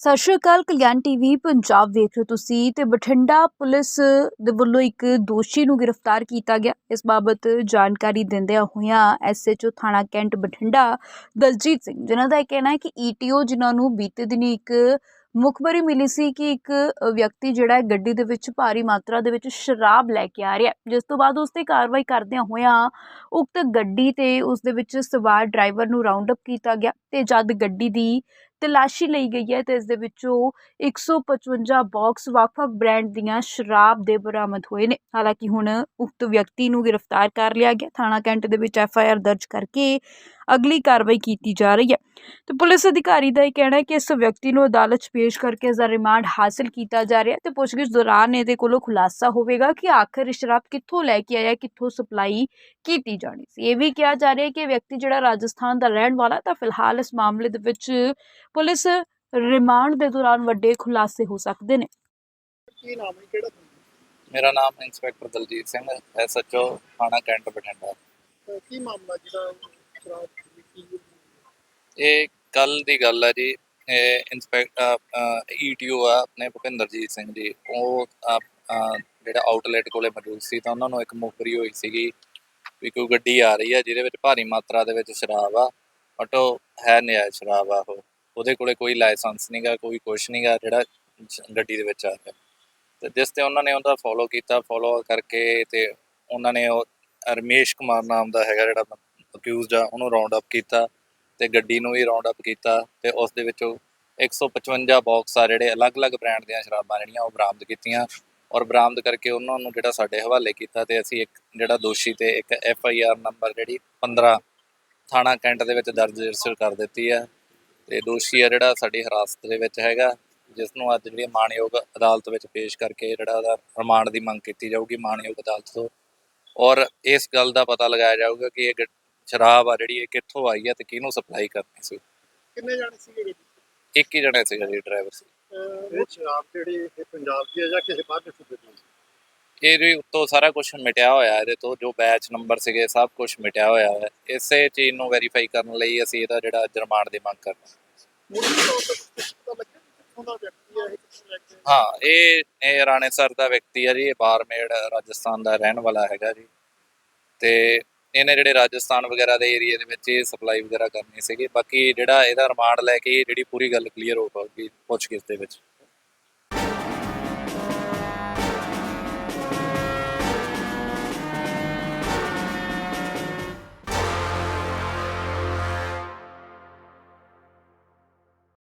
ਸਤਿ ਸ਼੍ਰੀ ਅਕਾਲ, ਕਲਿਆਣ ਟੀਵੀ, ਪੰਜਾਬ ਵੇਖ ਰਹੇ ਹੋ ਤੁਸੀਂ ਤੇ ਬਠਿੰਡਾ ਪੁਲਿਸ ਦੇ ਵੱਲੋਂ ਇੱਕ ਦੋਸ਼ੀ ਨੂੰ ਗ੍ਰਿਫਤਾਰ ਕੀਤਾ ਗਿਆ। ਇਸ ਬਾਬਤ ਜਾਣਕਾਰੀ ਦਿੰਦਿਆਂ ਹੋਇਆਂ ਐਸਐਚਓ ਥਾਣਾ ਕੈਂਟ ਬਠਿੰਡਾ ਦਲਜੀਤ ਸਿੰਘ, ਜਿਨ੍ਹਾਂ ਦਾ ਇਹ ਕਹਿਣਾ ਹੈ ਕਿ ਈਟੀਓ ਜਿਨ੍ਹਾਂ ਨੂੰ ਬੀਤੇ ਦਿਨੀ ਇੱਕ ਮੁਖਬਰੀ ਮਿਲੀ ਸੀ ਕਿ ਇੱਕ ਵਿਅਕਤੀ ਜਿਹੜਾ ਹੈ ਗੱਡੀ ਦੇ ਵਿੱਚ ਭਾਰੀ ਮਾਤਰਾ ਦੇ ਵਿੱਚ ਸ਼ਰਾਬ ਲੈ ਕੇ ਆ ਰਿਹਾ ਜਿਸ ਤੋਂ ਬਾਅਦ ਉਸ ਤੇ ਕਾਰਵਾਈ ਕਰਦਿਆਂ ਹੋਇਆਂ ਉਕਤ ਗੱਡੀ ਤੇ ਉਸ ਦੇ ਵਿੱਚ ਸਵਾਰ ਡਰਾਈਵਰ ਨੂੰ ਰਾਉਂਡ ਅਪ ਕੀਤਾ ਗਿਆ ਤੇ ਜਦ ਗੱਡੀ ਦੀ ਤਲਾਸ਼ੀ ਲਈ ਗਈ ਹੈ ਤੇ ਇਸ ਦੇ ਵਿੱਚੋਂ 155 ਬਾਕਸ ਵੱਖ-ਵੱਖ ਬ੍ਰਾਂਡ ਦੀਆਂ ਸ਼ਰਾਬ ਦੇ ਬਰਾਮਦ ਹੋਏ ਨੇ। ਹਾਲਾਂਕਿ ਹੁਣ ਉਕਤ ਵਿਅਕਤੀ ਨੂੰ ਗ੍ਰਿਫਤਾਰ ਕਰ ਲਿਆ ਗਿਆ। ਥਾਣਾ ਕੈਂਟ ਦੇ ਵਿੱਚ ਐਫ ਆਈ ਆਰ ਦਰਜ ਕਰਕੇ ਅਗਲੀ ਕਾਰਵਾਈ ਕੀਤੀ ਜਾ ਰਹੀ ਹੈ। ਤੇ ਪੁਲਿਸ ਅਧਿਕਾਰੀ ਦਾ ਇਹ ਕਹਿਣਾ ਹੈ ਕਿ ਇਸ ਵਿਅਕਤੀ ਨੂੰ ਅਦਾਲਤ 'ਚ ਪੇਸ਼ ਕਰਕੇ ਇਸ ਦਾ ਰਿਮਾਂਡ ਹਾਸਲ ਕੀਤਾ ਜਾ ਰਿਹਾ ਤੇ ਪੁੱਛਗਿੱਛ ਦੌਰਾਨ ਇਹਦੇ ਕੋਲੋਂ ਖੁਲਾਸਾ ਹੋਵੇਗਾ ਕਿ ਆਖਰ ਇਹ ਸ਼ਰਾਬ ਕਿੱਥੋਂ ਲੈ ਕੇ ਆਇਆ ਕਿੱਥੋਂ ਸਪਲਾਈ ਕੀਤੀ ਜਾਣੀ ਸੀ। ਇਹ ਵੀ ਕਿਹਾ ਜਾ ਰਿਹਾ ਹੈ ਕਿ ਵਿਅਕਤੀ ਜਿਹੜਾ ਰਾਜਸਥਾਨ ਦਾ ਰਹਿਣ ਵਾਲਾ ਤਾਂ ਫਿਲਹਾਲ ਇਸ ਮਾਮਲੇ ਦੇ ਵਿੱਚ ਪੁਲਿਸ ਰਿਮਾਂਡ ਦੇ ਦੌਰਾਨ ਵੱਡੇ ਖੁਲਾਸੇ ਹੋ ਸਕਦੇ ਨੇ। ਕੀ ਨਾਮ ਹੈ ਕਿਹੜਾ ਪਿੰਡ? ਮੇਰਾ ਨਾਮ ਇੰਸਪੈਕਟਰ ਦਲਜੀਤ ਸਿੰਘ ਐਸਐਚਓ ਥਾਣਾ ਕੈਂਟ ਬਠਿੰਡਾ। ਕੀ ਮਾਮਲਾ ਜਿਹੜਾ ਸ਼ਰਾਬ ਇਹ ਕੱਲ ਦੀ ਗੱਲ ਹੈ ਜੀ। ਇਹ ਇੰਸਪੈਕਟਰ ਈਟੀਓ ਆ ਆਪਣੇ ਭੁਪਿੰਦਰਜੀਤ ਸਿੰਘ ਜੀ। ਉਹ ਜਿਹੜਾ ਆਊਟਲੈਟ ਕੋਲੇ ਮੌਜੂਦ ਸੀ ਤਾਂ ਉਹਨਾਂ ਨੂੰ ਇੱਕ ਮੁਖਬਰੀ ਹੋਈ ਸੀਗੀ ਵੀ ਕੋਈ ਗੱਡੀ ਆ ਰਹੀ ਆ ਜਿਹਦੇ ਵਿੱਚ ਭਾਰੀ ਮਾਤਰਾ ਦੇ ਵਿੱਚ ਸ਼ਰਾਬ ਆ ਬਟ ਹੈ ਨਜਾਇਜ਼ ਸ਼ਰਾਬ ਆ ਉਹ। ਉਹਦੇ ਕੋਲੇ ਕੋਈ ਲਾਇਸੈਂਸ ਨਹੀਂਗਾ ਕੋਈ ਕੁਛ ਨਹੀਂਗਾ ਜਿਹੜਾ ਗੱਡੀ ਦੇ ਵਿੱਚ ਆ ਰਿਹਾ ਤੇ ਜਿਸ ਤੇ ਉਹਨਾਂ ਨੇ ਉਹਦਾ ਫੋਲੋ ਕੀਤਾ। ਫੋਲੋ ਕਰਕੇ ਤੇ ਉਹਨਾਂ ਨੇ ਉਹ ਰਮੇਸ਼ ਕੁਮਾਰ ਨਾਮ ਦਾ ਹੈਗਾ ਜਿਹੜਾ ਅਕਿਊਜ਼ਡ ਆ ਉਹਨੂੰ ਰਾਉਂਡ ਅਪ ਕੀਤਾ ਤੇ ਗੱਡੀ ਨੂੰ ਵੀ ਰਾਉਂਡ ਅਪ ਕੀਤਾ ਤੇ ਉਸ ਦੇ ਵਿੱਚੋਂ 155 ਬਾਕਸ ਆ ਜਿਹੜੇ ਅਲੱਗ-ਅਲੱਗ ਬ੍ਰਾਂਡ ਦੀਆਂ ਸ਼ਰਾਬਾਂ ਜਿਹੜੀਆਂ ਉਹ ਬਰਾਮਦ ਕੀਤੀਆਂ ਔਰ ਬਰਾਮਦ ਕਰਕੇ ਉਹਨਾਂ ਨੂੰ ਜਿਹੜਾ ਸਾਡੇ ਹਵਾਲੇ ਕੀਤਾ ਤੇ ਅਸੀਂ ਇੱਕ ਜਿਹੜਾ ਦੋਸ਼ੀ ਤੇ ਇੱਕ ਐਫ ਆਈ ਆਰ ਨੰਬਰ ਜਿਹੜੀ 15 ਥਾਣਾ ਕੈਂਟ ਦੇ ਵਿੱਚ ਦਰਜ ਰਜਿਸਟਰ ਕਰ ਦਿੱਤੀ ਆ ਤੇ ਦੋਸ਼ੀ ਆ ਜਿਹੜਾ ਸਾਡੀ ਹਿਰਾਸਤ ਦੇ ਵਿੱਚ ਹੈਗਾ ਜਿਸ ਨੂੰ ਅੱਜ ਜਿਹੜੀ ਮਾਣਯੋਗ ਅਦਾਲਤ ਵਿੱਚ ਪੇਸ਼ ਕਰਕੇ ਜਿਹੜਾ ਉਹਦਾ ਰਿਮਾਂਡ ਦੀ ਮੰਗ ਕੀਤੀ ਜਾਊਗੀ ਮਾਣਯੋਗ ਅਦਾਲਤ ਤੋਂ। ਔਰ ਇਸ ਗੱਲ ਦਾ ਪਤਾ ਲਗਾਇਆ ਜਾਊਗਾ ਕਿ ਇਹ ਗ- ਸ਼ਰਾਬ ਆ ਜਿਹੜੀ ਇਹ ਕਿੱਥੋਂ ਆਈ ਹੈ ਤੇ ਕਿਹਨੂੰ ਸਪਲਾਈ ਕਰਨੀ ਸੀ ਕਿੰਨੇ ਜਾਣੇ ਸੀਗੇ ਗੱਡੀ 'ਚ? ਇੱਕ ਹੀ ਜਣਾ ਸੀਗਾ ਜੀ ਡਰਾਈਵਰ ਸੀ ਅਹ ਇਹ ਸ਼ਰਾਬ ਜਿਹੜੀ ਇਹ ਪੰਜਾਬ ਦੀ ਹੈ ਜਾਂ ਕਿਸੇ ਬਾਹਰ ਸੂਬੇ ਦੀ ਹੈ? ਇਹ ਵੀ ਉੱਤੋਂ ਸਾਰਾ ਕੁਝ ਮਿਟਿਆ ਹੋਇਆ ਇਹਦੇ ਤੋਂ ਜੋ ਬੈਚ ਨੰਬਰ ਸੀਗੇ ਸਭ ਕੁਝ ਮਿਟਿਆ ਹੋਇਆ ਹੈ ਇਸੇ ਚੀਜ਼ ਨੂੰ ਵੈਰੀਫਾਈ ਕਰਨ ਲਈ ਅਸੀਂ ਇਹਦਾ ਜਿਹੜਾ ਜੁਰਮਾਨ ਦੀ ਮੰਗ ਕਰਨਾ ਮੁੱਢਲੀ ਤੌਰ ਤੇ ਕੁਛ ਪਤਾ ਲੱਗਿਆ ਕਿ ਕਿੱਥੋਂ ਦਾ ਵਿਅਕਤੀ ਹੈ ਇਹ ਕਿੱਥੋਂ ਲੈ ਕੇ ਆਇਆ? ਹਾਂ ਇਹ ਇਹ ਰਾਣੇਸਰ ਦਾ ਵਿਅਕਤੀ ਹੈ ਜੀ ਇਹ ਬਾਰਮੇੜ ਰਾਜਸਥਾਨ ਦਾ ਰਹਿਣ ਵਾਲਾ ਹੈਗਾ ਜੀ ਤੇ ਇਹਨੇ ਜਿਹੜੇ ਰਾਜਸਥਾਨ ਵਗੈਰਾ ਦੇ ਏਰੀਆ ਦੇ ਵਿੱਚ ਇਹ ਸਪਲਾਈ ਵਗੈਰਾ ਕਰਨੀ ਸੀਗੀ। ਬਾਕੀ ਜਿਹੜਾ ਇਹਦਾ ਰਿਮਾਂਡ ਲੈ ਕੇ ਜਿਹੜੀ ਪੂਰੀ ਗੱਲ ਕਲੀਅਰ ਹੋ ਪਾਊਗੀ ਪੁੱਛਗਿੱਛ ਦੇ ਵਿੱਚ।